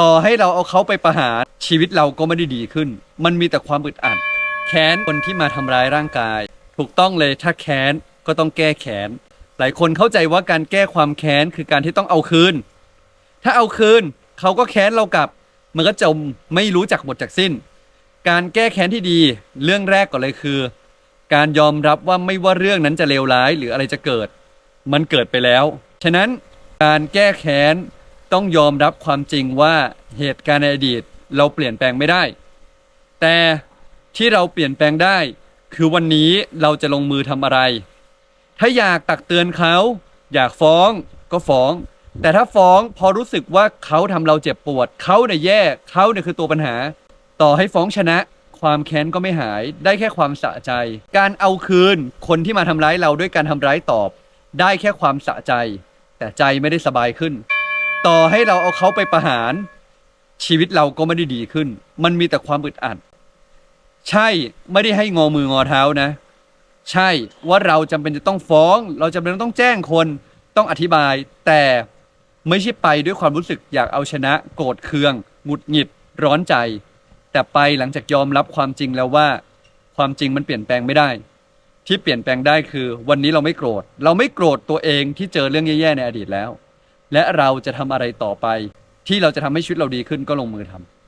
ต่อให้เราเอาเขาไปประหารชีวิตเราก็ไม่ได้ดีขึ้น มันมีแต่ความอึดอัด แค้นคนที่มาทำร้ายร่างกาย ถูกต้องเลยถ้าแค้นก็ต้องแก้แค้น หลายคนเข้าใจว่าการแก้ความแค้นคือการที่ต้องเอาคืน ถ้าเอาคืนเขาก็แค้นเรากลับ มันก็จมไม่รู้จักหมดจากสิ้น การแก้แค้นที่ดี เรื่องแรกก่อนเลยคือ การยอมรับว่าไม่ว่าเรื่องนั้นจะเลวร้ายหรืออะไรจะเกิด มันเกิดไปแล้ว ฉะนั้นการแก้แค้น ต้องยอมรับความจริงว่าเหตุการณ์ในอดีตเราเปลี่ยนแปลงไม่ได้ แต่ที่เราเปลี่ยนแปลงได้ คือวันนี้เราจะลงมือทำอะไร ถ้าอยากตักเตือนเขา อยากฟ้องก็ฟ้อง แต่ถ้าฟ้องพอรู้สึกว่าเขาทำเราเจ็บปวด เขาเนี่ยแย่เขาเนี่ยคือตัวปัญหา ต่อให้ฟ้องชนะความแค้นก็ไม่หายได้แค่ความสะใจ การเอาคืนคนที่มาทำร้ายเราด้วยการทำร้ายตอบ ได้แค่ความสะใจ แต่ใจไม่ได้สบายขึ้น ต่อให้เราเอาเขาไปประหาร ชีวิตเราก็ไม่ได้ดีขึ้น มันมีแต่ความอึดอัด ใช่ไม่ได้ให้งอมืองอเท้านะ ใช่ว่าเราจำเป็นจะต้องฟ้อง เราจำเป็นต้องแจ้งคนต้องอธิบาย แต่ไม่ใช่ไปด้วยความรู้สึกอยากเอาชนะ โกรธเคืองหงุดหงิดร้อนใจ แต่ไปหลังจากยอมรับความจริงแล้วว่า ความจริงมันเปลี่ยนแปลงไม่ได้ ที่เปลี่ยนแปลงได้คือ วันนี้เราไม่โกรธ เราไม่โกรธตัวเองที่เจอเรื่องแย่ๆในอดีตแล้ว และเราจะทำอะไรต่อไป ที่เราจะทำให้ชีวิตเราดีขึ้นก็ลงมือทำ